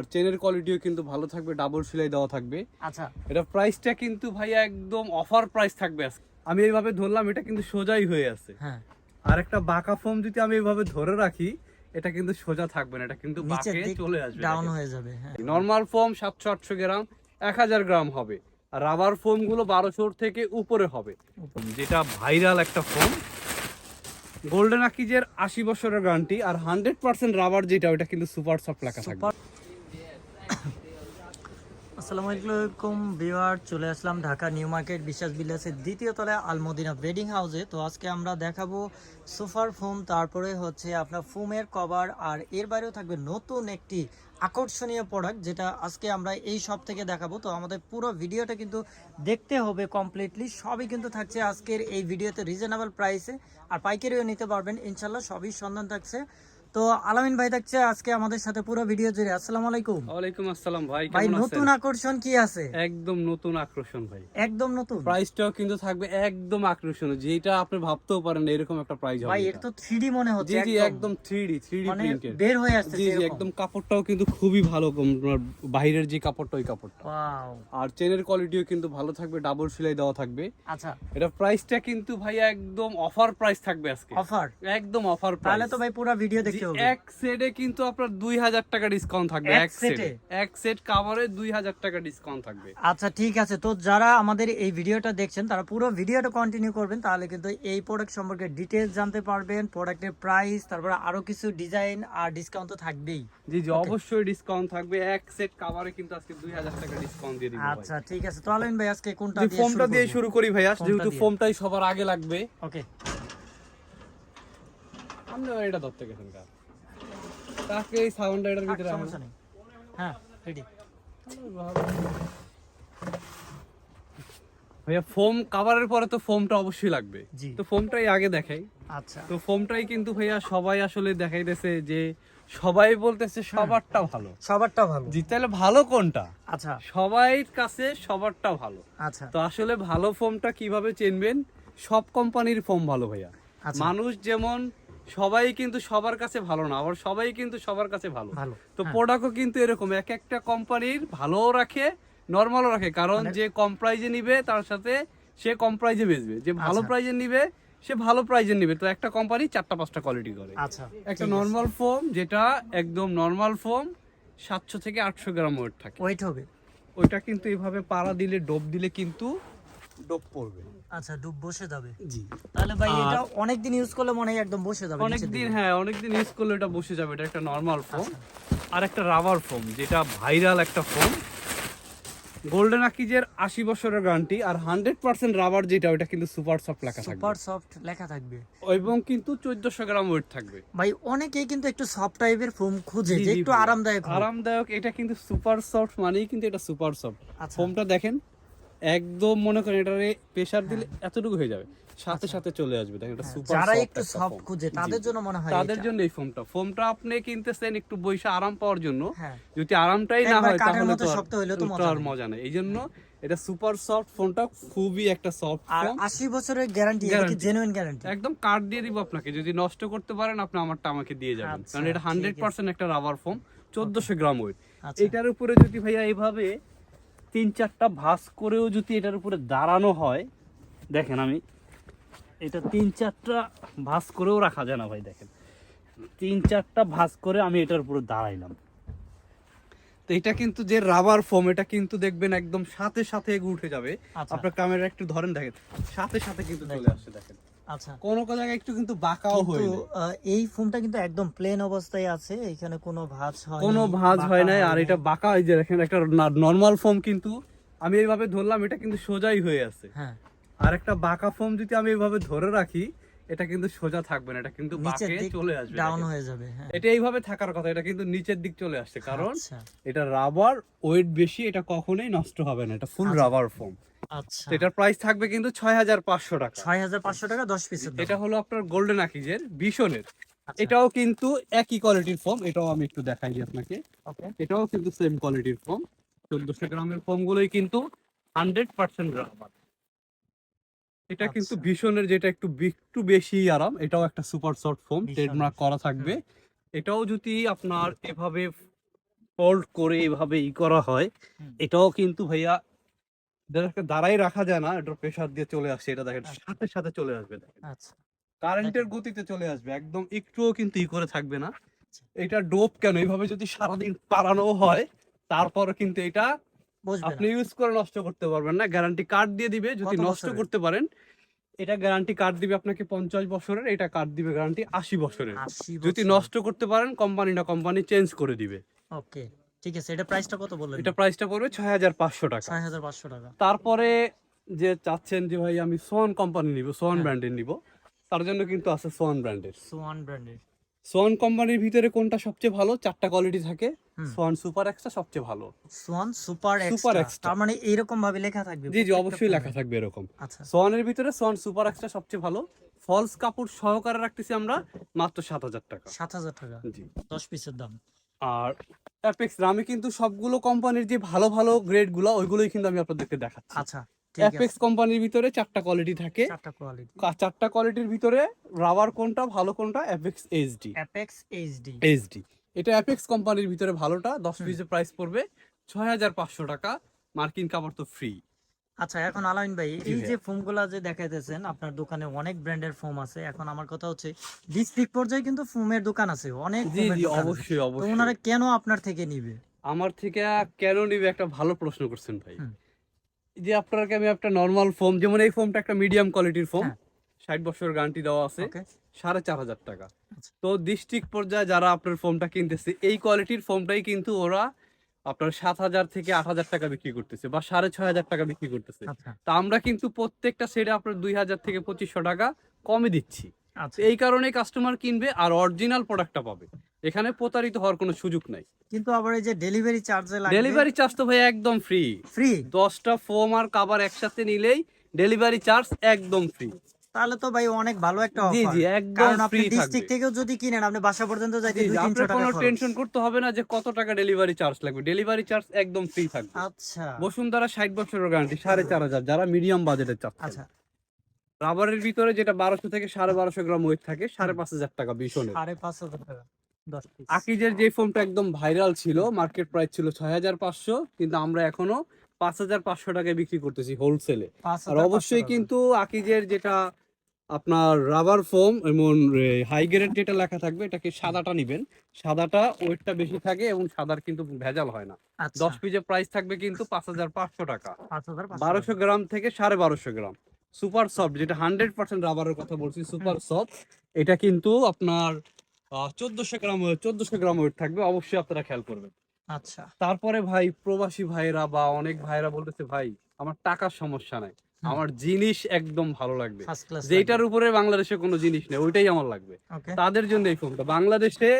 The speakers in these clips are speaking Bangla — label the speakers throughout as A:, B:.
A: আর চেনের কোয়ালিটিও কিন্তু ভালো থাকবে ডাবল সেলাই দেওয়া থাকবে।
B: আচ্ছা।
A: এটা প্রাইসটা কিন্তু ভাইয়া একদম অফার প্রাইস থাকবে আমি এইভাবে ধরলাম এটা কিন্তু সোজাই হয়ে আছে।
B: হ্যাঁ।
A: আর একটা বাঁকা ফোম যদি আমি এইভাবে ধরে রাখি এটা কিন্তু সোজা থাকবে না এটা কিন্তু বাঁকে চলে আসবে।
B: ডাউন হয়ে যাবে হ্যাঁ।
A: নর্মাল ফোম সাতশো আটশো গ্রাম এক হাজার গ্রাম হবে। আর রাবার ফোমগুলো বারোশোর থেকে উপরে হবে। যেটা ভাইরাল একটা ফোম গোল্ডেন আকিজের আশি বছরের গ্যারান্টি আর হান্ড্রেড পার্সেন্ট রাবার যেটা ওটা কিন্তু সুপার সফট লেখা থাকবে।
B: আসসালামু আলাইকুম, ভিউয়ার, চলে আসলাম ঢাকা নিউ মার্কেট বিশ্বাস বিলাসের দ্বিতীয় তলায় আলমদিনা ওয়েডিং হাউসে তো আজকে আমরা দেখাবো সোফার ফোম তারপরে হচ্ছে আপনার ফোমের কভার আর এর বাইরেও থাকবে নতুন একটি আকর্ষণীয় প্রোডাক্ট যেটা আজকে আমরা এই সব থেকে দেখাবো। তো আমাদের পুরো ভিডিওটা কিন্তু দেখতে হবে কমপ্লিটলি সবই কিন্তু থাকছে আজকের এই ভিডিওতে রিজনেবল প্রাইসে আর পাইকারিও নিতে পারবেন ইনশাল্লাহ সবই সন্ধান থাকছে। তো আলামিন ভাই থাকছে আজকে আমাদের সাথে পুরো ভিডিও জুড়ে। আসসালামু আলাইকুম।
A: ওয়ালাইকুম আসসালাম ভাই
B: ভাই নতুন আকর্ষণ কি আছে?
A: একদম নতুন আকর্ষণ ভাই।
B: একদম নতুন?
A: প্রাইসটাও কিন্তু থাকবে একদম আকর্ষণীয় যেটা আপনি ভাবতেও পারেন এরকম একটা প্রাইস হবে
B: ভাই
A: এটা।
B: তো 3D মনে হচ্ছে
A: জি জি একদম। 3D 3D
B: মানে
A: প্রিন্টেড
B: বের হয়ে আসছে
A: জি জি একদম কাপড়টাও কিন্তু খুবই ভালো বাইরের যে কাপড়টা ওই কাপড়টা।
B: ওয়াও
A: আর চেনের কোয়ালিটিও কিন্তু ভালো থাকবে ডাবল সেলাই দেওয়া থাকবে।
B: আচ্ছা।
A: এটা প্রাইসটা কিন্তু ভাইয়া একদম অফার প্রাইস থাকবে আজকে।
B: অফার
A: একদম অফার প্রাইস তাহলে
B: তো ভাই পুরো ভিডিও দেখতে হবে।
A: এক সেটে কিন্তু আপনার দুই হাজার টাকা ডিসকাউন্ট থাকবে
B: এক
A: সেটে? এক সেট কাভারে দুই হাজার টাকা ডিসকাউন্ট থাকবে।
B: আচ্ছা ঠিক আছে। তো যারা আমাদের এই ভিডিওটা দেখছেন তারা পুরো ভিডিওটা কন্টিনিউ করবেন তাহলে কিন্তু এই প্রোডাক্ট সম্পর্কে জানতে পারবেন প্রোডাক্টের প্রাইস তারপরে আরও কিছু ডিজাইন আর ডিসকাউন্ট তো থাকবেই।
A: জি জি অবশ্যই ডিসকাউন্ট থাকবে। এক সেট কাভারে কিন্তু আজকে দুই হাজার টাকা ডিসকাউন্ট দিয়ে দিব
B: আচ্ছা ঠিক আছে। তো আলামিন ভাই আজকে কোনটা দিয়ে
A: ফোমটা দিয়ে শুরু করি ভাইয়া
B: ফোমটা
A: যেহেতু
B: দিয়ে।
A: ফোমটাই সবার আগে লাগবে।
B: ওকে
A: আমরা এটা ধরতে গেছেন কার তাকে এই সাউন্ডটা এটার ভিতরে
B: সমস্যা নেই। হ্যাঁ রেডি
A: ভাইয়া ফোম কাভারের পরে তো ফোমটা অবশ্যই লাগবে। তো ফোমটাই আগে দেখাই।
B: আচ্ছা।
A: তো ফোমটাই কিন্তু ভাইয়া সবাই আসলে দেখাইতেছে যে সবাই বলতেছে সবারটা ভালো।
B: সবারটা ভালো।
A: জি তাহলে ভালো কোনটা?
B: আচ্ছা।
A: সবাই কাছে সবারটা ভালো।
B: আচ্ছা।
A: তো আসলে ভালো ফোমটা কীভাবে চিনবেন? সব কোম্পানির ফোম ভালো ভাইয়া।
B: আচ্ছা।
A: মানুষ যেমন সবাই কিন্তু সবার কাছে ভালো না আবার সবাই কিন্তু সবার কাছে ভালো। তো
B: হ্যাঁ।
A: প্রোডাক্টও কিন্তু এরকম এক একটা কোম্পানির ভালোও রাখে নর্মালও রাখে কারণ
B: মানে-
A: যে কম প্রাইজে নিবে তার সাথে সে কম প্রাইজে বেচবে। যে ভালো
B: আচ্ছা।
A: প্রাইজে নিবে সে ভালো প্রাইজে নিবে। তো একটা কোম্পানি চারটা পাঁচটা কোয়ালিটি করে।
B: আচ্ছা
A: একটা নর্মাল ফোম যেটা একদম নর্মাল ফোম সাতশো থেকে আটশো গ্রাম ওয়েট থাকে।
B: ওয়েট হবে।
A: ওইটা কিন্তু এইভাবে পাড়া দিলে ডোব দিলে কিন্তু ডোব পড়বে।
B: আচ্ছা ডুব বসে যাবে।
A: জি।
B: তাহলে ভাই এটা অনেক দিন ইউজ করলে মনে হয় একদম বসে যাবে নিচের
A: অনেকদিন
B: দিকে।
A: হ্যাঁ অনেকদিন ইউজ করলে এটা বসে যাবে এটা একটা নর্মাল ফোম
B: আচ্ছা।
A: আর একটা রাবার ফোম যেটা ভাইরাল একটা ফোম গোল্ডেন আকিজের আশি বছরের গ্যারান্টি আর হান্ড্রেড পার্সেন্ট রাবার যেটা ওটা কিন্তু সুপার সফট লেখা থাকবে।
B: সুপার সফট লেখা থাকবে।
A: এবং কিন্তু চোদ্দশো গ্রাম ওয়েট থাকবে।
B: ভাই অনেকেই কিন্তু একটু সফট টাইপের ফোম খুঁজে যে একটু আরামদায়ক
A: আরামদায়ক এটা কিন্তু সুপার সফট মানেই কিন্তু এটা সুপার সফট ফোমটা দেখেন একদম মনে করেন এটারে প্রেসার দিলে এতটুকু হয়ে যাবে। সাথে সাথে চলে আসবে। দেখেন এটা সুপার
B: হ্যাঁ। যারা একটু সফট খুঁজে তাদের জন্য মনে হয়
A: তাদের জন্য এই ফোমটা ফোমটা আপনি কিনতেছেন একটু বৈশা আরাম পাওয়ার জন্য।
B: হ্যাঁ।
A: যদি আরামটাই না হয় তাহলে তো আর-
B: শক্ত হইলে তো মজা
A: আর
B: নেই।
A: মজা নেই। এই জন্য এটা সুপার সফট ফোনটা খুবই একটা সফট
B: আর
A: ফোন
B: আশি বছরের গ্যারান্টি এটা কি জেনুইন গ্যারান্টি
A: একদম কার্ড দিয়ে দিব আপনাকে। যদি নষ্ট করতে পারেন আপনি আমারটা আমাকে দিয়ে যাবেন।
B: আচ্ছা,
A: কারণ এটা
B: ঠিক
A: হান্ড্রেড
B: আছে।
A: পার্সেন্ট একটা রাবার ফোম চোদ্দশো গ্রাম ওয়েট
B: আচ্ছা।
A: এটার উপরে যদি ভাইয়া এইভাবে তিন চারটা ভাঁজ করেও যদি এটার উপরে দাঁড়ানো হয় দেখেন আমি এটা তিন চারটা ভাঁজ করেও রাখা যায় না ভাই দেখেন। তিন চারটা ভাঁজ করে আমি এটার উপরে দাঁড়াইলাম। তো এটা কিন্তু যে রাবার ফোম এটা কিন্তু দেখবেন একদম সাথে সাথে উঠে যাবে।
B: আচ্ছা।
A: আপনার ক্যামেরা একটু ধরেন দেখেন সাথে সাথে কিন্তু চলে আসছে দেখেন।
B: আচ্ছা।
A: কোন কোন জায়গায় একটু কিন্তু বাঁকাও হয়ে
B: এই ফোনটা কিন্তু একদম প্লেন অবস্থায় আছে এখানে কোনো ভাঁজ হয়
A: কোনো ভাঁজ হয় নাই আর এটা বাঁকা এই যে দেখেন একটা নর্মাল ফোম কিন্তু আমি এইভাবে ধরলাম এটা কিন্তু সোজাই হয়ে আছে।
B: হ্যাঁ।
A: আর একটা বাঁকা ফোম যদি আমি এইভাবে ধরে রাখি এটা কিন্তু সোজা থাকবে না এটা কিন্তু বাঁকে চলে আসবে
B: ডাউন হয়ে যাবে হ্যাঁ।
A: এটা এইভাবে থাকার কথা এটা কিন্তু নিচের দিক চলে আসছে কারণ
B: আচ্ছা।
A: এটা রাবার ওয়েট বেশি এটা কখনোই নষ্ট হবে না এটা ফুল
B: আচ্ছা।
A: রাবার ফোম
B: আচ্ছা।
A: এটার প্রাইস থাকবে কিন্তু ছয় হাজার পাঁচশো টাকা।
B: ছয় হাজার পাঁচশো টাকা দশ পিসের
A: এটা হলো আপনার গোল্ডেন আকিজের ভীষণের।
B: আচ্ছা।
A: এটাও কিন্তু একই কোয়ালিটির ফোম এটাও আমি একটু দেখাই দিই আপনাকে। এটাও কিন্তু সেম কোয়ালিটির ফোম চোদ্দশো গ্রামের ফোম গুলোই কিন্তু হান্ড্রেড পার্সেন্ট রাবার এটা কিন্তু
B: আচ্ছা।
A: ভীষণের যেটা একটু একটু বেশি আরাম এটাও একটা সুপার সফট ফোম। ট্রেডমার্ক করা থাকবে এটাও যদি আপনার এভাবে ফোল্ড করে এভাবে ই করা হয় এটাও কিন্তু ভাইয়া এটাকে দাঁড়াই রাখা যায় না এটা প্রেসার দিয়ে চলে আসছে এটা দেখেন
B: আচ্ছা।
A: সাথে সাথে চলে আসবে দেখেন
B: আচ্ছা
A: কারেন্টের গতিতে চলে আসবে একদম একটুও কিন্তু ই করে থাকবে না
B: আচ্ছা।
A: এটা ডোপ কেন এইভাবে যদি সারাদিন পারানো হয় তারপর কিন্তু এটা আপনি ইউজ করে নষ্ট করতে পারবেন না। গ্যারান্টি কার্ড দিয়ে দিবে যদি নষ্ট করতে পারেন এটা গ্যারান্টি কার্ড দিবে আপনাকে পঞ্চাশ বছরের এটা কার্ড দিবে গ্যারান্টি আশি বছরের। যদি নষ্ট করতে পারেন কোম্পানি না কোম্পানি চেঞ্জ করে দিবে।
B: ওকে ঠিক আছে। এটা প্রাইসটা কত বললেন?
A: এটা প্রাইসটা পড়বে ছয় হাজার পাঁচশো টাকা।
B: ছয় হাজার পাঁচশো টাকা।
A: তারপরে যে চাচ্ছেন যে ভাই আমি সোয়ান কোম্পানি নিব সোয়ান। ব্র্যান্ডের নিব তার জন্য কিন্তু আছে সোয়ান ব্র্যান্ডের
B: সোয়ান ব্র্যান্ডের
A: সোয়ান কোম্পানির ভিতরে কোনটা সবচেয়ে ভালো? চারটা কোয়ালিটি থাকে। সোয়ান সুপার এক্সটা সবচেয়ে ভালো।
B: Swan super extra
A: Extra।
B: তার মানে এইরকম ভাবে লেখা থাকবে
A: জি জি অবশ্যই লেখা থাকবে এরকম।
B: আচ্ছা।
A: সোয়ানের ভিতরে সোয়ান সুপার এক্সটা সবচেয়ে ভালো। ফলস কাপড় সহকারে রাখতেছি আমরা মাত্র সাত হাজার টাকা।
B: সাত হাজার টাকা।
A: জি।
B: দশ পিসের দাম।
A: আর অ্যাপেক্স আমি কিন্তু সবগুলো কোম্পানির যে ভালো ভালো গ্রেডগুলো ওইগুলোই কিন্তু আমি আপনাদেরকে দেখাচ্ছি।
B: আচ্ছা।
A: অ্যাপেক্স কোম্পানির ভিতরে চারটা কোয়ালিটি থাকে।
B: চারটা কোয়ালিটি
A: চারটা কোয়ালিটির ভিতরে রাবার কোনটা ভালো কোনটা? Apex HD
B: Apex HD
A: HD এটা অ্যাপেক্স কোম্পানির ভিতরে ভালোটা দশ পিসের প্রাইস পড়বে ছয় হাজার পাঁচশো টাকা মার্কিন কাপড় তো ফ্রি
B: আচ্ছা এখন ভাই এই যে ফোমগুলা যে দেখাইতেছেন আপনার দোকানে অনেক ব্র্যান্ডের ফোম আছে। এখন আমার কথা হচ্ছে ডিস্ট্রিক্ট পর্যায়ে কিন্তু ফোমের দোকান আছে অনেক
A: অবশ্যই অবশ্যই
B: ওনারা কেন আপনার থেকে নিবে?
A: আমার থেকে কেন নিবে? একটা ভালো প্রশ্ন করছেন ভাই। যে আপনাকে আমি একটা নর্মাল ফোম যেমন এই ফোমটা একটা মিডিয়াম কোয়ালিটির ফোম। ষাট বছর গ্যারান্টি দেওয়া আছে সাড়ে চার হাজার টাকা।
B: আচ্ছা।
A: তো ডিস্ট্রিক্ট পর্যায়ে যারা আপনার ফোমটা কিনতেছে এই কোয়ালিটির ফোমটাই কিন্তু ওরা আপনার সাত হাজার থেকে আট হাজার টাকা বিক্রি করতেছে বা সাড়ে ছয় হাজার টাকা বিক্রি করতেছে।
B: আচ্ছা।
A: তা আমরা কিন্তু প্রত্যেকটা সেটে আপনার দুই হাজার থেকে পঁচিশশো টাকা কমে দিচ্ছি।
B: আচ্ছা।
A: এই কারণে কাস্টমার কিনবে আর অরিজিনাল প্রোডাক্টটা পাবে। এখানে প্রতারিত হওয়ার কোনো সুযোগ নাই।
B: কিন্তু আবার এই যে ডেলিভারি চার্জে লাগবে
A: ডেলিভারি চার্জ তো ভাই একদম ফ্রি
B: ফ্রি
A: দশটা ফোম আর কাবার একসাথে নিলেই ডেলিভারি চার্জ একদম ফ্রি
B: তাহলে তো ভাই অনেক ভালো একটা অফার
A: জি
B: জি একদম
A: ফ্রি
B: ডিস্ট্রিক্ট থেকেও যদি কিনেন আপনি বাসা পর্যন্ত যাইতে
A: জি,
B: দুই
A: আপনার
B: টাকা
A: কোনো টেনশন করতে হবে না যে কত টাকা ডেলিভারি চার্জ লাগবে। ডেলিভারি চার্জ একদম ফ্রি থাকবে।
B: আচ্ছা।
A: বসুন্ধরা ষাট বছরের গ্যারান্টি সাড়ে চার হাজার যারা মিডিয়াম বাজেটের চাচ্ছে
B: আচ্ছা।
A: রাবারের ভিতরে যেটা বারোশো থেকে সাড়ে বারোশো গ্রাম ওয়েট থাকে সাড়ে পাঁচ হাজার টাকা ভীষণের।
B: সাড়ে পাঁচ হাজার টাকা
A: আকিজের যে ফোনটা একদম ভাইরাল ছিল মার্কেট প্রাইস ছিল ছয় হাজার পাঁচশো কিন্তু আমরা এখনও পাঁচ হাজার পাঁচশো টাকায় বিক্রি করতেছি হোলসেলে আর অবশ্যই কিন্তু আকিজের যেটা আপনার রাবার ফোম এমন হাই গ্রেড যেটা লেখা থাকবে এটাকে সাদাটা নিবেন। সাদাটা ওয়েটটা বেশি থাকে এবং সাদার কিন্তু ভেজাল হয় না।
B: আচ্ছা।
A: দশ পিজের প্রাইস থাকবে কিন্তু পাঁচ হাজার পাঁচশো টাকা। বারোশো গ্রাম থেকে সাড়ে বারোশো গ্রাম। সুপার সফট যেটা হান্ড্রেড পার্সেন্ট রাবারের কথা বলছি সুপার সফট এটা কিন্তু আপনার চোদ্দশো গ্রাম চোদ্দশো গ্রাম ওয়েট থাকবে অবশ্যই আপনারা খেয়াল করবেন।
B: আচ্ছা।
A: তারপরে ভাই প্রবাসী ভাইরা বা অনেক ভাইরা বলতেছে ভাই আমার টাকার সমস্যা নাই আমার জিনিস একদম ভালো লাগবে। যেটার উপরে বাংলাদেশে কোনো জিনিস নেই ওইটাই আমার লাগবে। তাদের জন্য এই ফোমটা বাংলাদেশে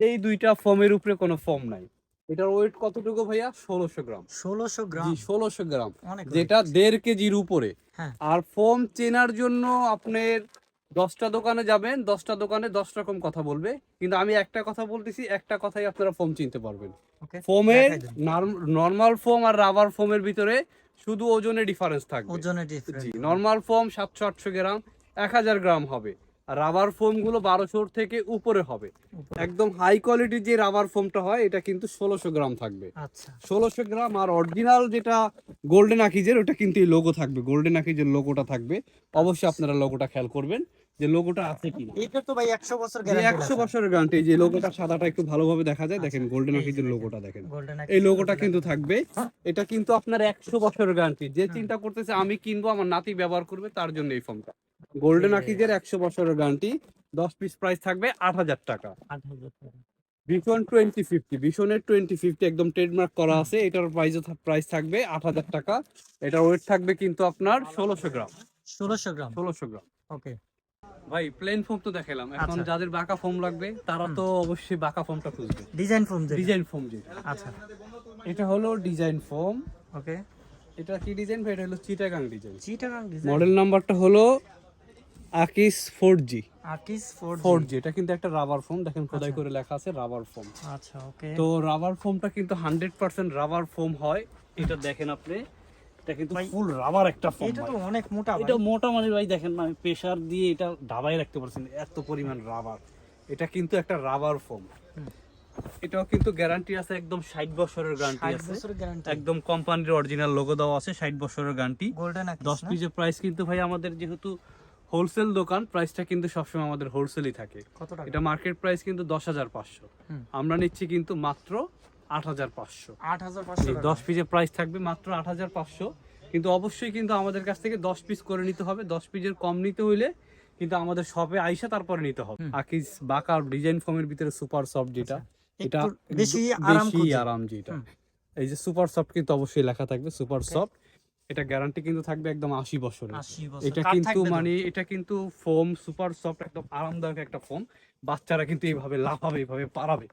A: এই দুইটা ফর্মের উপরে কোনো ফর্ম নাই। এটার ওয়েট কতটুকু ভাইয়া? ষোলোশো গ্রাম।
B: ষোলোশো গ্রাম।
A: ষোলোশো গ্রাম। যেটা দেড় কেজির উপরে।
B: হ্যাঁ।
A: আর ফোম চেনার জন্য আপনার দশটা দোকানে যাবেন দশটা দোকানে দশ রকম কথা বলবে। কিন্তু আমি একটা কথা বলতেছি একটা কথাই আপনারা ফোম চিনতে পারবেন। ফোমের নর্মাল ফোম আর রাবার ফোমের ভিতরে শুধু ওজনে ডিফারেন্স থাকবে।
B: ওজনে
A: নর্মাল ফোম সাতশো আটশো গ্রাম এক হাজার গ্রাম হবে। রাবার ফোমগুলো বারোশোর থেকে উপরে হবে। একদম হাই কোয়ালিটির যে রাবার ফোমটা হয় এটা কিন্তু ষোলোশো গ্রাম থাকবে।
B: আচ্ছা।
A: ষোলোশো গ্রাম আর অরিজিনাল যেটা গোল্ডেন আকিজের ওটা কিন্তু এই লোগো থাকবে। গোল্ডেন আকিজের লোগোটা থাকবে। অবশ্যই আপনারা লোগোটা খেয়াল করবেন। যে লোগোটা আছে কিনা।
B: এটা তো ভাই একশো বছর গ্যারান্টি
A: একশো বছরের গ্যারান্টি যে লোগোটা সাদাটা একটু ভালোভাবে দেখা যায় দেখেন গোল্ডেন লোগোটা দেখেন এই লোগোটা কিন্তু থাকবে। এটা কিন্তু আপনার একশো বছরের গ্যারান্টি যে চিন্তা করতেছে আমি কিনবো আমার নাতি ব্যবহার করবে তার জন্য এই ফোনটা গোল্ডেন. আকিজের একশো বছরের গ্যারান্টি দশ পিস প্রাইস থাকবে আট হাজার টাকা।
B: আট হাজার টাকা।
A: ভীষণ টোয়েন্টি ফিফটি ভীষণের টোয়েন্টি ফিফটি একদম ট্রেডমার্ক করা আছে। এটার প্রাইস প্রাইস থাকবে আট হাজার টাকা। এটার ওয়েট থাকবে কিন্তু আপনার ষোলোশো গ্রাম।
B: ষোলোশো গ্রাম।
A: ষোলোশো গ্রাম।
B: ওকে
A: ভাই প্লেন ফোম তো দেখালাম এখন
B: আচ্ছা।
A: যাদের বাঁকা ফোম লাগবে তারা তো অবশ্যই বাঁকা ফোমটা খুঁজবে।
B: ডিজাইন যে
A: ডিজাইন ফোম যেটা।
B: আচ্ছা।
A: এটা হলো ডিজাইন ফোম
B: ওকে
A: এটা কি ডিজাইন ভাই? এটা হলো Chittagong design
B: Chittagong design
A: model নাম্বারটা হলো আকিস ফোর জি
B: আকিস ফোর
A: ফোর জি এটা কিন্তু একটা রাবার ফোম দেখেন খোদাই করে লেখা আছে রাবার ফোম
B: আচ্ছা ওকে
A: তো রাবার ফোমটা কিন্তু হান্ড্রেড পার্সেন্ট রাবার ফোম হয়। এটা দেখেন আপনি। এটা কিন্তু ফুল রাবার একটা ফোম
B: এটা তো অনেক মোটা
A: এটা মোটা মানে ভাই দেখেন আমি প্রেসার দিয়ে এটা রাখতে পারছি এত পরিমাণ রাবার এটা কিন্তু একটা রাবার ফোম
B: হুম।
A: এটাও কিন্তু গ্যারান্টি আছে একদম ষাট বছরের গ্যারান্টি আছে। একদম কোম্পানির অরিজিনাল লোগো দেওয়া আছে ষাট বছরের গ্যারান্টি
B: গোল্ডেন
A: দশ পিসের প্রাইস কিন্তু ভাই আমাদের যেহেতু হোলসেল দোকান প্রাইসটা কিন্তু সবসময় আমাদের হোলসেলই থাকে। এটা মার্কেট প্রাইস কিন্তু দশ হাজার পাঁচশো। আমরা নিচ্ছি কিন্তু মাত্র আট হাজার পাঁচশো।
B: 8500
A: দশ পিসের প্রাইস থাকবে মাত্র আট হাজার পাঁচশো। কিন্তু অবশ্যই কিন্তু আমাদের কাছ থেকে দশ পিস করে নিতে হবে। দশ পিসের কম নিতে হইলে কিন্তু আমাদের শপে আইসা তারপরে নিতে হবে। আকিস বাকার ডিজাইন ফর্মের ভিতরে সুপার সফট যেটা এটা
B: বেশি। আরাম
A: যেটা। এই যে সুপার সফট কিন্তু অবশ্যই লেখা থাকবে সুপার সফট এটা গ্যারান্টি কিন্তু থাকবে একদম আশি
B: বছর।
A: এটা কিন্তু মানে এটা কিন্তু ফোম সুপার সফট একদম আরামদায়ক একটা ফোম বাচ্চারা কিন্তু এইভাবে লাফাবে এইভাবে পারাবে।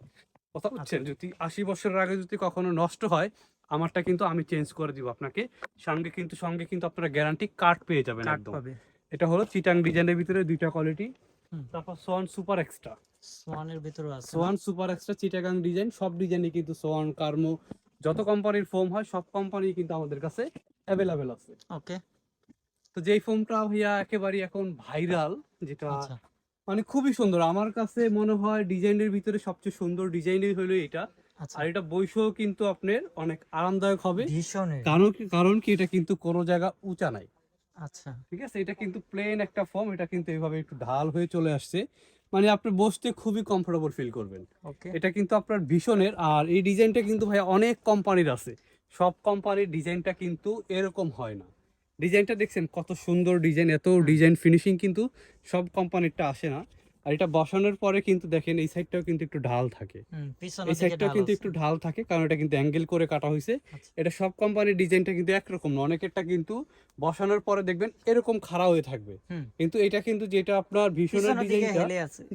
A: কথা
B: আচ্ছা।
A: বুঝছেন যদি আশি বছরের আগে যদি কখনো নষ্ট হয় আমারটা কিন্তু আমি চেঞ্জ করে দিব আপনাকে। সঙ্গে কিন্তু সঙ্গে কিন্তু আপনারা গ্যারান্টি কার্ড পেয়ে যাবেন একদম। এটা হলো চিটাং ডিজাইনের ভিতরে দুইটা কোয়ালিটি তারপর সোয়ান সুপার এক্সট্রা।
B: সোয়ানের ভিতরে আছে
A: Swan super extra Chittagong design সব ডিজাইনই কিন্তু সোয়ান কার্মো যত কোম্পানির ফোম হয় সব কোম্পানি কিন্তু আমাদের কাছে অ্যাভেলেবেল আছে।
B: ওকে
A: তো যেই ফোমটা ভাইয়া একেবারে এখন ভাইরাল যেটা
B: আচ্ছা।
A: মানে খুবই সুন্দর। আমার কাছে মনে হয় ডিজাইনের ভিতরে সবচেয়ে সুন্দর ডিজাইনই হলো এটা।
B: আচ্ছা।
A: আর এটা বৈশও কিন্তু আপনার অনেক আরামদায়ক হবে। কারণ কারণ কি এটা কিন্তু কোনো জায়গা উঁচা নাই।
B: আচ্ছা।
A: ঠিক আছে? এটা কিন্তু প্লেন একটা ফর্ম এটা কিন্তু এইভাবে একটু ঢাল হয়ে চলে আসছে। মানে আপনি বসতে খুবই কমফোর্টেবল ফিল করবেন।
B: ওকে।
A: এটা কিন্তু আপনার ভীষণের। আর এই ডিজাইনটা কিন্তু ভাই অনেক কোম্পানির আছে। সব কোম্পানির ডিজাইনটা কিন্তু এরকম হয় না। ডিজাইনটা দেখছেন কত সুন্দর ডিজাইন এত ডিজাইন ফিনিশিং কিন্তু সব কোম্পানিরটা আসে না। আর এটা বসানোর পরে কিন্তু দেখেন এই সাইডটাও কিন্তু একটু ঢাল থাকে। এই সাইডটাও কিন্তু একটু ঢাল থাকে কারণ এটা কিন্তু অ্যাঙ্গেল করে কাটা হয়েছে
B: আচ্ছা।
A: এটা সব কোম্পানির ডিজাইনটা কিন্তু একরকম না অনেকেরটা কিন্তু বসানোর পরে দেখবেন এরকম খাড়া হয়ে থাকবে। কিন্তু এটা কিন্তু যেটা আপনার ভীষণের
B: পিছনের
A: ডিজাইনটা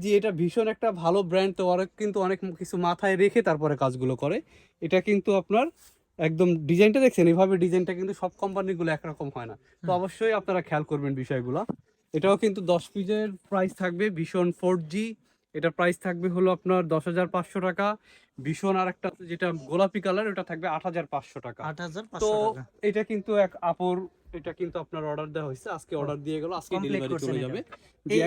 A: জি এটা ভীষণ একটা ভালো ব্র্যান্ড তো ওরা কিন্তু অনেক কিছু মাথায় রেখে তারপরে কাজগুলো করে। এটা কিন্তু আপনার একদম ডিজাইনটা দেখছেন? এইভাবে ডিজাইনটা কিন্তু সব কোম্পানিগুলো একরকম হয় না। তো অবশ্যই আপনারা খেয়াল করবেন বিষয়গুলো। এটাও কিন্তু দশ পিসের প্রাইস থাকবে ভীষণ ফোর জি এটা প্রাইস থাকবে হলো আপনার দশ হাজার পাঁচশো টাকা। ভীষণ আর একটা যেটা গোলাপি কালার ওটা থাকবে আট হাজার পাঁচশো টাকা।
B: আট হাজার
A: তো এটা কিন্তু এক আপর এটা কিন্তু আপনার অর্ডার দেওয়া হয়েছে। আজকে অর্ডার দিয়ে গেল আজকে ডেলিভারি চলে যাবে।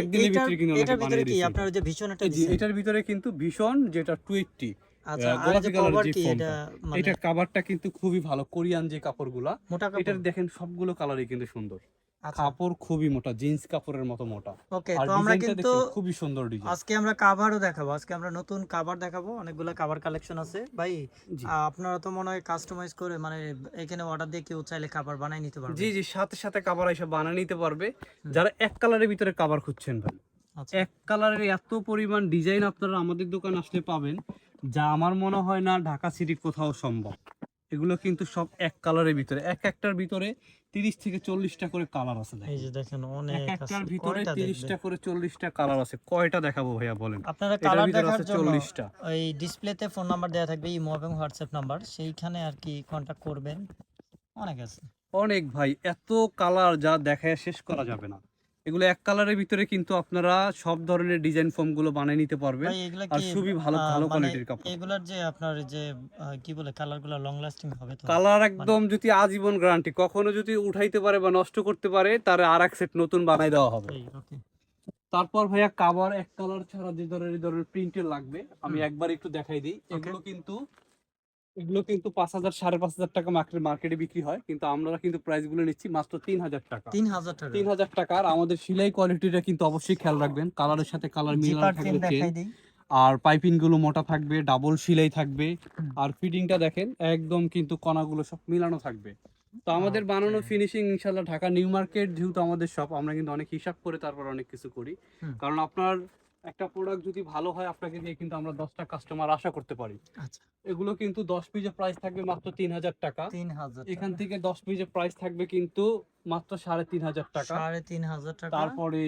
A: একদিনের ভিতরে কিন্তু
B: এটার ভিতরে কি। আপনার যে ভীষণ একটা
A: এটার ভিতরে কিন্তু ভীষণ যেটা টুয়েটটি
B: আচ্ছা
A: গোলাপি
B: যে এটা মানে?
A: কাভারটা কিন্তু খুবই ভালো কোরিয়ান যে কাপড়গুলা
B: মোটা
A: এটার দেখেন সবগুলো কালারই কিন্তু সুন্দর।
B: আচ্ছা।
A: কাপড় খুবই মোটা জিন্স কাপড়ের মতো মোটা।
B: ওকে তো আমরা কিন্তু
A: খুবই সুন্দর ডিজাইন
B: আজকে আমরা কাভারও দেখাবো আজকে আমরা নতুন কাভার দেখাবো অনেকগুলো কাভার কালেকশন আছে। ভাই আপনারা তো মনে হয় কাস্টমাইজ করে মানে এখানে অর্ডার দিয়ে কেউ চাইলে কাভার বানাই নিতে পারবে।
A: জি জি সাথে সাথে কাভার এসে বানিয়ে নিতে পারবে। যারা এক কালারের ভিতরে কাভার খুঁজছেন ভাই
B: আচ্ছা।
A: এক কালারের এত পরিমাণ ডিজাইন আপনারা আমাদের দোকান আসলে পাবেন যা আমার মনে হয় না ঢাকা সিটি কোথাও সম্ভব। এগুলো কিন্তু সব এক কালারের ভিতরে। এক একটার ভিতরে তিরিশ থেকে চল্লিশটা করে কালার আছে
B: এই যে দেখেন অনেক
A: একটার ভিতরে তিরিশটা করে চল্লিশটা কালার আছে। কয়টা দেখাবো ভাইয়া বলেন?
B: আপনারা কালার দেখার জন্য ওই ডিসপ্লেতে ফোন নাম্বার দেওয়া থাকবে ইমো এবং হোয়াটসঅ্যাপ নাম্বার। সেইখানে আর কি কন্ট্যাক্ট করবেন। অনেক আছে।
A: অনেক ভাই এত কালার যা দেখায় শেষ করা যাবে না। এগুলো এক কালারের ভিতরে কিন্তু আপনারা সব ধরনের ডিজাইন ফর্মগুলো বানিয়ে নিতে পারবেন। আর খুবই ভালো ভালো
B: মানে
A: কোয়ালিটির কাপড়।
B: এগুলার যে আপনার যে কি বলে কালারগুলো লং লাস্টিং হবে তো?
A: কালার একদম যদি আজীবন গ্যারান্টি কখনো যদি উঠাইতে পারে বা নষ্ট করতে পারে তার আর এক সেট নতুন বানাই দেওয়া হবে। তারপর ভাইয়া কাভার এক কালার ছাড়া যে ধরনের ধরনের প্রিন্টের লাগবে আমি একবার একটু দেখাই দিই। এগুলো কিন্তু এগুলো কিন্তু পাঁচ হাজার সাড়ে পাঁচ হাজার টাকা মার্কেটে মার্কেটে বিক্রি হয়। কিন্তু আমরা কিন্তু প্রাইসগুলো নিচ্ছি মাত্র তিন হাজার টাকা।
B: তিন হাজার টাকা।
A: তিন হাজার টাকা। আর আমাদের সেলাই কোয়ালিটিটা কিন্তু অবশ্যই খেয়াল রাখবেন। কালারের সাথে কালার মিলানো থাকবে আর পাইপিংগুলো মোটা থাকবে ডাবল সেলাই থাকবে। আর ফিটিংটা দেখেন একদম কিন্তু কণাগুলো সব মিলানো থাকবে। তো আমাদের বানানো ফিনিশিং ইনশাল্লাহ ঢাকা নিউ মার্কেট যেহেতু আমাদের শপ আমরা কিন্তু অনেক হিসাব করে তারপর অনেক কিছু করি। কারণ আপনার একটা প্রোডাক্ট যদি ভালো হয় আপনাকে দিয়ে কিন্তু আমরা দশটা কাস্টমার আশা করতে পারি।
B: আচ্ছা।
A: এগুলো কিন্তু দশ পিসের প্রাইস থাকবে মাত্র তিন হাজার টাকা।
B: তিন হাজার
A: এখান থেকে দশ পিসের প্রাইস থাকবে কিন্তু মাত্র সাড়ে তিন হাজার টাকা।
B: সাড়ে তিন হাজার টাকা।
A: তারপরে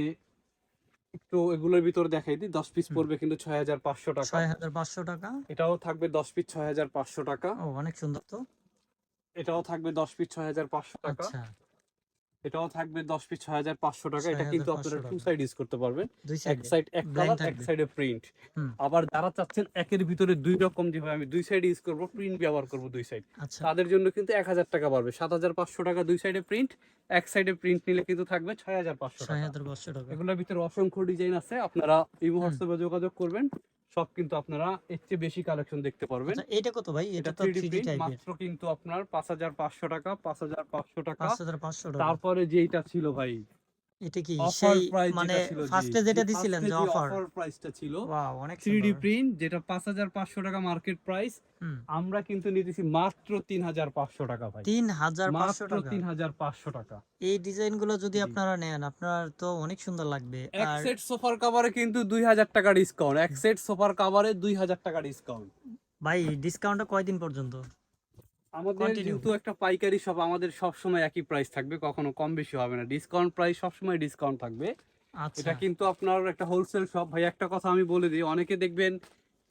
A: একটু এগুলোর ভিতরে দেখাই দিই। দশ পিস। পড়বে কিন্তু ছয় হাজার পাঁচশো টাকা।
B: ছয় হাজার পাঁচশো টাকা।
A: এটাও থাকবে দশ পিস ছয় হাজার পাঁচশো টাকা।
B: ও অনেক সুন্দর তো।
A: এটাও থাকবে দশ পিস ছয় হাজার পাঁচশো টাকা।
B: আচ্ছা।
A: এটাও থাকবে দশ পিস ছয় হাজার পাঁচশো টাকা। এটা কিন্তু আপনারা টু সাইড ইউজ করতে পারবেন। এক
B: সাইড
A: এক কালার এক সাইডে প্রিন্ট আবার যারা চাচ্ছেন একের ভিতরে দুই রকম যেভাবে আমি দুই সাইড ইউজ করব প্রিন্ট ব্যবহার করব দুই সাইড
B: আচ্ছা।
A: তাদের জন্য কিন্তু এক হাজার টাকা বাড়বে। সাত হাজার পাঁচশো টাকা দুই সাইডে প্রিন্ট এক সাইডে প্রিন্ট নিলে কিন্তু থাকবে ছয় হাজার পাঁচশো টাকা।
B: হাজার পাঁচশো টাকা।
A: এগুলোর ভিতরে অসংখ্য ডিজাইন আছে। আপনারা এই হোয়াটসঅ্যাপে যোগাযোগ করবেন। সব কিন্তু আপনারা এর চেয়ে বেশি কালেকশন দেখতে পারবেন।
B: আচ্ছা এটা কত ভাই? এটা তো
A: 3D
B: 3D
A: print
B: টাইপের
A: মাত্র কিন্তু আপনার পাঁচ হাজার পাঁচশো টাকা পাঁচ হাজার পাঁচশো টাকা।
B: 5500 টাকা।
A: তারপরে যেইটা ছিল ভাই
B: এটা কি সেই মানে
A: যেটা
B: ফার্স্টে যেটা দিছিলেন যে অফার
A: অফার প্রাইসটা ছিল
B: ওয়াও অনেক
A: 3D প্রিন্ট যেটা পাঁচ হাজার পাঁচশো টাকা মার্কেট প্রাইস আমরা কিন্তু নিতেছি মাত্র তিন হাজার পাঁচশো টাকা ভাই।
B: 3500
A: মাত্র
B: টাকা?
A: তিন হাজার পাঁচশো টাকা।
B: এই ডিজাইনগুলো যদি আপনারা নেন আপনার তো অনেক সুন্দর লাগবে।
A: এক সেট সোফার কাভারে কিন্তু দুই হাজার টাকা ডিসকাউন্ট এক সেট সোফার কাভারে দুই হাজার টাকা ডিসকাউন্ট
B: ভাই ডিসকাউন্টটা কয়দিন পর্যন্ত?
A: আমাদের. যেহেতু একটা পাইকারি শপ আমাদের সব সময় একই প্রাইস থাকবে কখনো কম বেশি হবে না। ডিসকাউন্ট প্রাইস সব সময় ডিসকাউন্ট থাকবে।
B: আচ্ছা।
A: এটা কিন্তু আপনার একটা হোলসেল শপ ভাই একটা কথা আমি বলে দিই অনেকে দেখবেন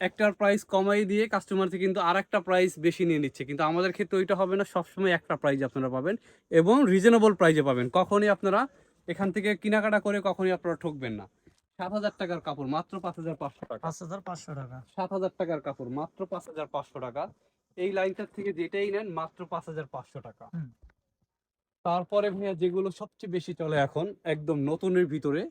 A: একটার প্রাইস কমাই দিয়ে কাস্টমার থেকে কিন্তু আর একটা প্রাইস বেশি নিয়ে নিচ্ছে। কিন্তু আমাদের ক্ষেত্রে ওইটা হবে না সবসময় একটা প্রাইস আপনারা পাবেন এবং রিজনেবল প্রাইসে পাবেন। কখনই আপনারা এখান থেকে কেনাকাটা করে কখনই আপনারা ঠকবেন না। সাত হাজার টাকার কাপড় মাত্র পাঁচ হাজার পাঁচশো টাকা।
B: পাঁচ হাজার পাঁচশো টাকা।
A: সাত হাজার টাকার কাপড় মাত্র পাঁচ হাজার পাঁচশো টাকা। এই লাইনটার থেকে যেটাই নেন মাত্র পাঁচ হাজার পাঁচশো টাকা। তারপরে ভাইয়া যেগুলো সবচেয়ে বেশি চলে এখন একদম নতুনের ভিতরে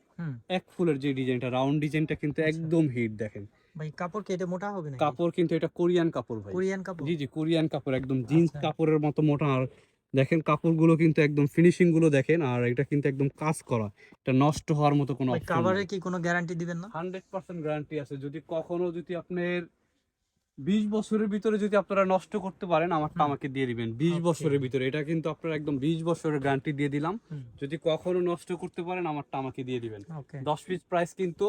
A: এক ফুলের যে ডিজাইনটা রাউন্ড ডিজাইনটা কিন্তু
B: আচ্ছা।
A: একদম হিট দেখেন।
B: ভাই কাপড় কি এটা মোটা হবে না
A: কাপড় কিন্তু এটা কোরিয়ান কাপড় ভাই।
B: কোরিয়ান কাপড়?
A: জি জি কোরিয়ান কাপড় একদম জিন্স
B: আচ্ছা।
A: কাপড়ের মতো মোটা। আর দেখেন কাপড়গুলো কিন্তু একদম ফিনিশিংগুলো দেখেন আর এটা কিন্তু একদম কাজ করা। এটা নষ্ট হওয়ার মতো কোনো
B: ভাই কি কোনো গ্যারান্টি দিবেন না?
A: হান্ড্রেড পার্সেন্ট গ্যারান্টি আছে। যদি কখনো যদি আপনার বিশ বছরের ভিতরে যদি আপনারা নষ্ট করতে পারেন আমারটা। আমাকে দিয়ে দিবেন। বিশ বছরের ভিতরে। এটা কিন্তু আপনার একদম বিশ বছরের গ্যারান্টি দিয়ে দিলাম। যদি কখনো নষ্ট করতে পারেন আমারটা আমাকে দিয়ে দিবেন। দশ পিস প্রাইস কিন্তু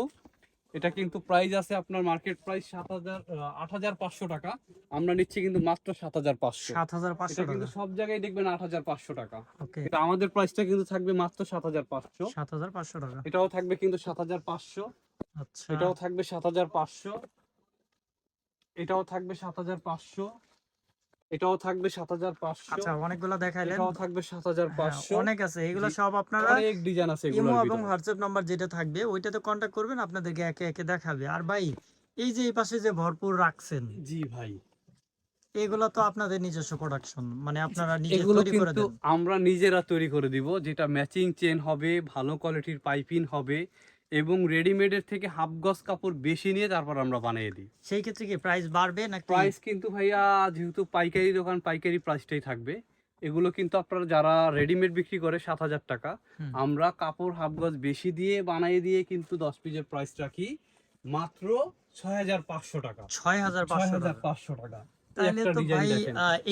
A: এটা কিন্তু প্রাইস আছে আপনার মার্কেট প্রাইস সাত হাজার আট হাজার পাঁচশো টাকা। আমরা নিচ্ছি কিন্তু মাত্র সাত হাজার পাঁচশো।
B: সাত হাজার পাঁচশো
A: কিন্তু সব জায়গায় দেখবেন আট হাজার পাঁচশো টাকা। এটা আমাদের প্রাইসটা কিন্তু থাকবে মাত্র সাত হাজার পাঁচশো।
B: সাত হাজার পাঁচশো টাকা।
A: এটাও থাকবে কিন্তু সাত হাজার পাঁচশো।
B: আচ্ছা।
A: এটাও থাকবে সাত হাজার পাঁচশো। এটাও থাকবে সাত হাজার পাঁচশো। এটাও থাকবে সাত হাজার পাঁচশো।
B: আচ্ছা অনেকগুলো দেখাইলেন।
A: এটাও থাকবে সাত হাজার
B: হ্যাঁ,
A: পাঁচশো
B: অনেক আছে এগুলো সব আপনারা
A: অনেক ডিজাইন আছে
B: ইমো এবং হোয়াটসঅ্যাপ নাম্বার যেটা থাকবে ওইটাতে কন্ট্যাক্ট করবেন আপনাদেরকে একে একে দেখাবে। আর ভাই এই যে এই পাশে যে ভরপুর রাখছেন
A: জি ভাই।
B: এগুলো তো আপনাদের নিজস্ব প্রোডাকশন মানে আপনারা নিজে তৈরি করে দেন।
A: আমরা নিজেরা তৈরি করে দিব যেটা ম্যাচিং চেন হবে ভালো কোয়ালিটির পাইপিং হবে। এবং রেডিমেডের থেকে হাফ গজ কাপড় বেশি নিয়ে তারপর আমরা বানিয়ে দিই।
B: সেই ক্ষেত্রে কি প্রাইস বাড়বে নাকি?
A: প্রাইস কিন্তু ভাইয়া যেহেতু পাইকারি দোকান পাইকারি প্রাইসটাই থাকবে। এগুলো কিন্তু আপনারা যারা রেডিমেড বিক্রি করে সাত হাজার টাকা আমরা কাপড় হাফ গজ বেশি দিয়ে বানিয়ে দিয়ে কিন্তু দশ পিসের প্রাইস রাখি মাত্র ছয় হাজার পাঁচশো টাকা।
B: ছয় হাজার পাঁচশো টাকা। তাহলে তো ভাই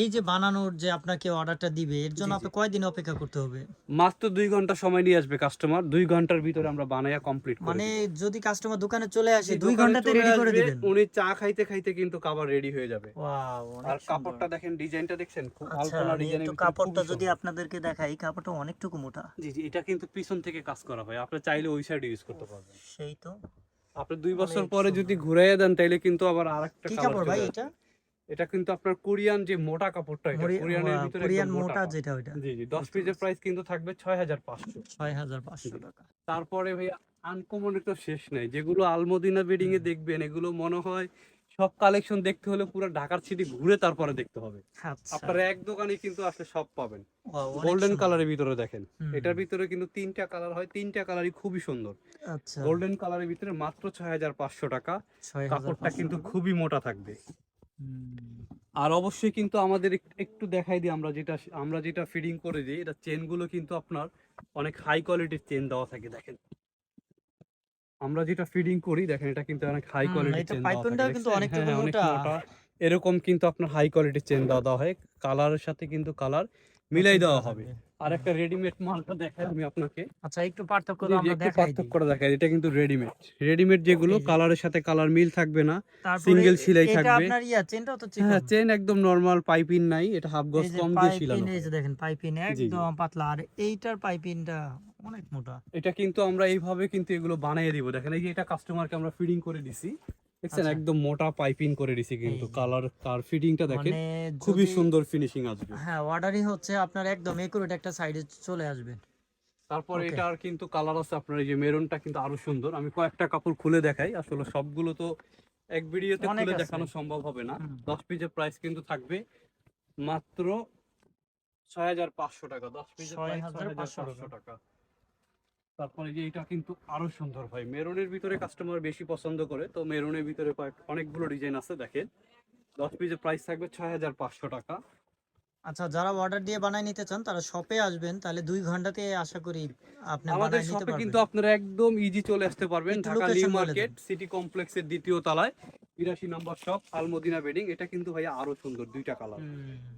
B: এই যে বানানোর যে আপনাকে অর্ডারটা দিবে এর জন্য আপনি কয়দিন অপেক্ষা করতে হবে?
A: মাত্র দুই ঘণ্টা সময় নিয়ে আসবে কাস্টমার দুই ঘণ্টার ভিতরে আমরা বানায়া কমপ্লিট
B: মানে যদি কাস্টমার দোকানে চলে আসে দুই ঘন্টাতে রেডি করে দিবেন?
A: উনি চা খাইতে খাইতে কিন্তু কাবার রেডি হয়ে যাবে।
B: ওয়াও
A: আর কাপড়টা দেখেন ডিজাইনটা দেখছেন? খুব আলপনা
B: একটু
A: ভিতরে
B: কাপড়টা যদি আপনাদেরকে দেখাই কাপড়টা অনেকটুকু মোটা।
A: জি জি এটা কিন্তু পিছন থেকে কাজ করা হয়। আপনি চাইলে ওই সাইড ইউজ করতে পারবেন।
B: সেই তো।
A: আপনি দুই বছর পরে যদি ঘুরাইয়া দেন তাইলে কিন্তু আবার আরেকটা
B: কাপড় ভাই এটা?
A: এটা কিন্তু আপনার কোরিয়ান যে মোটা কাপড়টা এটা কোরিয়ানের ভিতরে
B: কোরিয়ান মোটা যেটা ওইটা।
A: জি জি 10 পিসের প্রাইস কিন্তু থাকবে 6500
B: ছয় হাজার পাঁচশো
A: জি।
B: টাকা।
A: তারপরে ভাই আনকমন তো শেষ নেই। যেগুলো আলমদিনা বেডিং এ দেখবেন এগুলো মনে হয় সব কালেকশন দেখতে হলে পুরো ঢাকার সিটি ঘুরে তারপরে দেখতে হবে।
B: আচ্ছা।
A: আপনারা এক দোকানে কিন্তু আসলে সব পাবেন। গোল্ডেন কালারের ভিতরে দেখেন। এটার ভিতরে কিন্তু তিনটা কালার হয় তিনটা কালারই খুবই সুন্দর।
B: আচ্ছা।
A: গোল্ডেন কালারের ভিতরে মাত্র ছয় হাজার পাঁচশো টাকা। কাপড়টা কিন্তু খুবই মোটা থাকবে। আর অবশ্যই কিন্তু আমাদের একটু দেখাই দিই আমরা যেটা আমরা যেটা ফিডিং করে দিই এটা চেনগুলো কিন্তু আপনার অনেক হাই কোয়ালিটির চেন দেওয়া থাকে দেখেন। আমরা যেটা ফিডিং করি দেখেন এটা কিন্তু অনেক হাই কোয়ালিটির
B: এটা
A: চেন
B: পাইপেনটাও কিন্তু অনেক মোটা।
A: এরকম কিন্তু আপনার হাই কোয়ালিটির চেন দেওয়া দেওয়া হয়। কালারের সাথে কিন্তু কালার মিলাই দেওয়া হবে। আর একটা রেডিমেড মালটা দেখাই আমি আপনাকে।
B: আচ্ছা একটু পার্থক্য আমরা
A: একটু
B: দেখাই দিই।
A: পার্থক্য দেখাই এটা কিন্তু রেডিমেড রেডিমেড যেগুলো কালারের সাথে কালার মিল থাকবে না single সেলাই
B: এটা আপনার ইয়া চেনটাও তো চিকন
A: হ্যাঁ চেন একদম নরমাল পাইপিং নাই এটা হাফ গজ কম দিয়ে ছিলানো
B: এই যে দেখেন পাইপিন
A: জি।
B: একদম পাতলা আর এইটার পাইপিনটা অনেক মোটা।
A: এটা কিন্তু আমরা এইভাবে কিন্তু এগুলো বানিয়ে দিব। দেখেন এই যে এটা কাস্টমারকে আমরা ফিডিং করে দিছি। দেখছেন
B: আচ্ছা।
A: একদম মোটা পাইপিং করে দিছি কিন্তু কালার কার ফিটিংটা দেখেন
B: মানে
A: খুবই সুন্দর ফিনিশিং আসবে।
B: হ্যাঁ অর্ডারই হচ্ছে আপনার একদম একুরেট একটা সাইডে চলে আসবে।
A: তারপরে এটার কিন্তু কালার আছে আপনার এই যে মেরুনটা কিন্তু আরও সুন্দর। আমি কয়েকটা কাপড় খুলে দেখাই। আসলে সবগুলো তো এক ভিডিওতে খুলে দেখানো সম্ভব হবে না। দশ পিসের প্রাইস কিন্তু থাকবে মাত্র ছয় হাজার পাঁচশো টাকা। দশ পিসের প্রাইস ছয় হাজার
B: 6,500
A: পাঁচশো টাকা। তারপরে যে এটা কিন্তু আরও সুন্দর ভাই মেরুনের ভিতরে কাস্টমার বেশি পছন্দ করে তো মেরুনের ভিতরে কয়েক অনেকগুলো ডিজাইন আছে দেখেন। দশ পিসের প্রাইস থাকবে ছয় হাজার পাঁচশো টাকা।
B: আচ্ছা যারা অর্ডার দিয়ে বানাই নিতে চান তারা শপে আসবেন তাহলে দুই ঘন্টাতে আশা করি আপনি
A: আমাদের শপে কিন্তু আপনারা একদম ইজি চলে আসতে পারবেন ঢাকা নিউ মার্কেট সিটি কমপ্লেক্সের দ্বিতীয় তলায়। বিরাশি নম্বর শপ আলমদিনা বেডিং এটা কিন্তু ভাইয়া আরও সুন্দর দুইটা কালার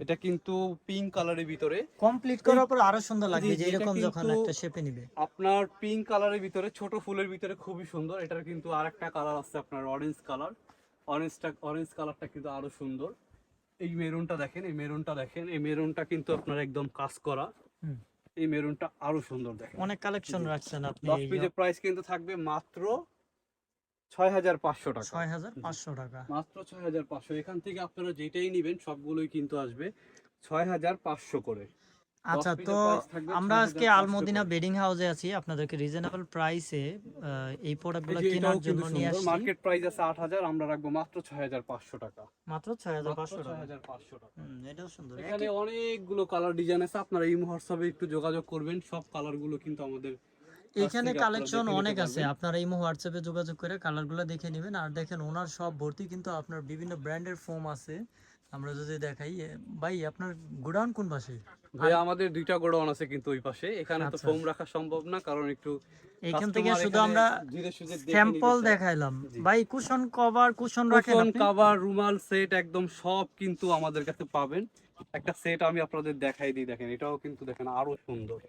A: এটা কিন্তু পিঙ্ক কালারের ভিতরে।
B: কমপ্লিট করার পর আরও সুন্দর লাগবে যে এরকম যখন একটা শেপে নিবে।
A: আপনার পিঙ্ক কালারের ভিতরে ছোট ফুলের ভিতরে খুবই সুন্দর। এটার কিন্তু আরেকটা কালার আছে আপনার অরেঞ্জ কালার অরেঞ্জটা অরেঞ্জ কালারটা কিন্তু আরও সুন্দর। এই মেরুনটা দেখেন এই মেরুনটা দেখেন এই মেরুনটা কিন্তু আপনার একদম কাজ করা।
B: হুম।
A: এই মেরুনটা আরও সুন্দর দেখেন।
B: অনেক কালেকশন রাখছেন আপনি
A: দশ পিসের প্রাইস কিন্তু থাকবে মাত্র ছয় হাজার পাঁচশো টাকা।
B: ছয় হাজার পাঁচশো টাকা।
A: মাত্র ছয় হাজার পাঁচশো। এখান থেকে আপনারা যেটাই নিবেন সবগুলোই কিন্তু আসবে ছয় হাজার পাঁচশো করে।
B: আচ্ছা তো আমরা আজকে আলমদিনা বেডিং হাউসে আছি। আপনাদেরকে রিজনেবল প্রাইসে এই প্রোডাক্টগুলো কেনার জন্য নিয়ে আসছি।
A: মার্কেট প্রাইস আছে আট হাজার আমরা রাখব মাত্র ছয় হাজার পাঁচশো টাকা।
B: মাত্র ছয় হাজার পাঁচশো
A: ছয়
B: টাকা।
A: হাজার পাঁচশো টাকা।
B: এটাও সুন্দর।
A: এখানে অনেকগুলো কালার ডিজাইন আছে। আপনারা এই হোয়াটসঅ্যাপে একটু যোগাযোগ করবেন। সব কালারগুলো কিন্তু আমাদের
B: এখানে কালেকশন অনেক আছে। আপনারা ইমো হোয়াটসঅ্যাপে যোগাযোগ করে কালারগুলো দেখে নেবেন। আর দেখেন ওনার সব ভর্তি কিন্তু আপনার বিভিন্ন ব্র্যান্ডের ফোম আছে। আমরা যদি দেখাই ভাই আপনার গোডাউন কোন পাশে?
A: ভাই আমাদের দুইটা গোডাউন আছে কিন্তু ওই পাশে। এখানে তো
B: আচ্ছা।
A: ফোম রাখা সম্ভব না কারণ একটু
B: এখান থেকে শুধু আমরা স্যাম্পল দেখাইলাম। ভাই কুশন কভার কুশন রাখেন
A: কুশন? কাভার রুমাল সেট একদম সব কিন্তু আমাদের কাছে পাবেন। একটা সেট আমি আপনাদের দেখাই দিই দেখেন। এটাও কিন্তু দেখেন আরও সুন্দর।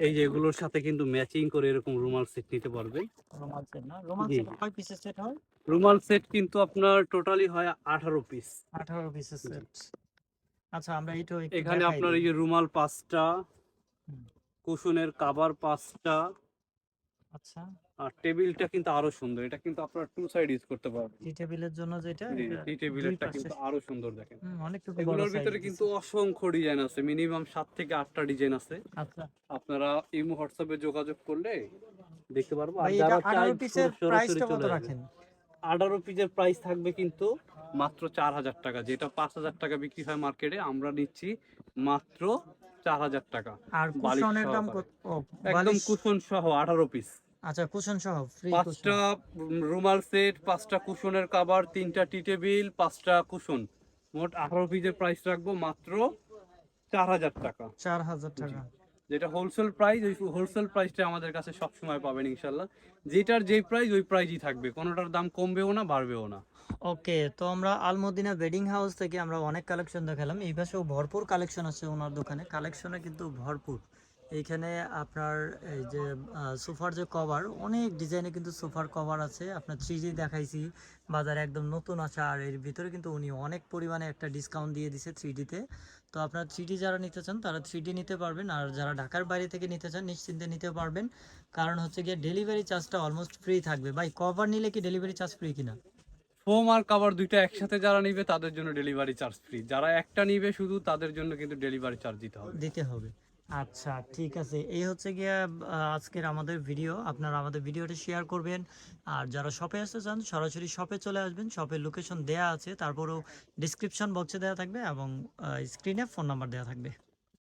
A: এই যে এগুলোর সাথে কিন্তু ম্যাচিং করে এরকম রুমাল সেট নিতে পারবেন।
B: রুমাল সেট না? রুমাল সেট কয় পিসের সেট হয়?
A: রুমাল সেট কিন্তু আপনার টোটালি হয় আঠারো পিস
B: 18 পিসের সেট আচ্ছা আমরা এইটো
A: এখানে আপনার এই যে রুমাল পাঁচটা। কুশনের কভার পাঁচটা।
B: আচ্ছা।
A: আর টেবিলটা কিন্তু আরও সুন্দর। এটা কিন্তু আপনার টু সাইড ইউজ করতে পারবেন।
B: টি টেবিলের জন্য যেটা
A: টি কিন্তু আরও সুন্দর দেখেন।
B: অনেকটুকু
A: এগুলোর ভিতরে কিন্তু অসংখ্য ডিজাইন আছে। মিনিমাম সাত থেকে আটটা ডিজাইন আছে।
B: আচ্ছা।
A: আপনারা ইমো হোয়াটসঅ্যাপে যোগাযোগ করলে দেখতে পারব। আর যারা
B: 18 পিসের প্রাইসটা কত রাখেন?
A: আঠারো পিসের প্রাইস থাকবে কিন্তু মাত্র চার হাজার টাকা। যেটা পাঁচ হাজার টাকা বিক্রি হয় মার্কেটে আমরা নিচ্ছি মাত্র চার হাজার টাকা।
B: আর কুশনের দাম কত?
A: একদম কুশন সহ আঠারো পিস
B: আচ্ছা কুশন সহ
A: পাঁচটা রুমাল সেট পাঁচটা কুশনের কাভার তিনটা টি টেবিল পাঁচটা কুশন। মোট আঠারো পিসের প্রাইস রাখব মাত্র চার হাজার টাকা।
B: চার হাজার টাকা।
A: যেটা হোলসেল প্রাইস ওই হোলসেল প্রাইসটা আমাদের কাছে সব সময় পাবেন ইনশাল্লাহ যেটার যেই প্রাইস ওই প্রাইসই থাকবে। কোনোটার দাম কমবেও না বাড়বেও না।
B: ওকে তো আমরা আলমদিনা ওয়েডিং হাউস থেকে আমরা অনেক কালেকশন দেখালাম। এই পাশেও ভরপুর কালেকশন আছে ওনার দোকানে। কালেকশনে কিন্তু ভরপুর। এইখানে আপনার এই যে সোফার যে কভার অনেক ডিজাইনে কিন্তু সোফার কভার আছে। আপনার থ্রি দেখাইছি বাজারে একদম নতুন আসা আর এর ভিতরে কিন্তু উনি অনেক পরিমাণে একটা ডিসকাউন্ট দিয়ে দিছে থ্রি ডিতে তো। আপনার থ্রি যারা নিতে চান তারা থ্রি নিতে পারবেন আর যারা ঢাকার বাইরে থেকে নিতে চান নিশ্চিন্তে নিতে পারবেন। কারণ হচ্ছে গিয়ে ডেলিভারি চার্জটা অলমোস্ট ফ্রি থাকবে। ভাই কভার নিলে কি ডেলিভারি চার্জ ফ্রি কিনা?
A: ফোম আর কাভার দুইটা একসাথে যারা নিবে তাদের জন্য ডেলিভারি চার্জ ফ্রি যারা একটা নিবে শুধু তাদের জন্য কিন্তু ডেলিভারি চার্জ দিতে হবে।
B: দিতে হবে। আচ্ছা ঠিক আছে। এই হচ্ছে গিয়ে আজকের আমাদের ভিডিও আপনারা আমাদের ভিডিওটা শেয়ার করবেন। আর যারা শপে আসতে চান, সরাসরি শপে চলে আসবেন। শপের লোকেশন দেয়া আছে। তারপরেও ডিসক্রিপশন বক্সে দেওয়া থাকবে এবং স্ক্রিনে ফোন নাম্বার দেওয়া থাকবে।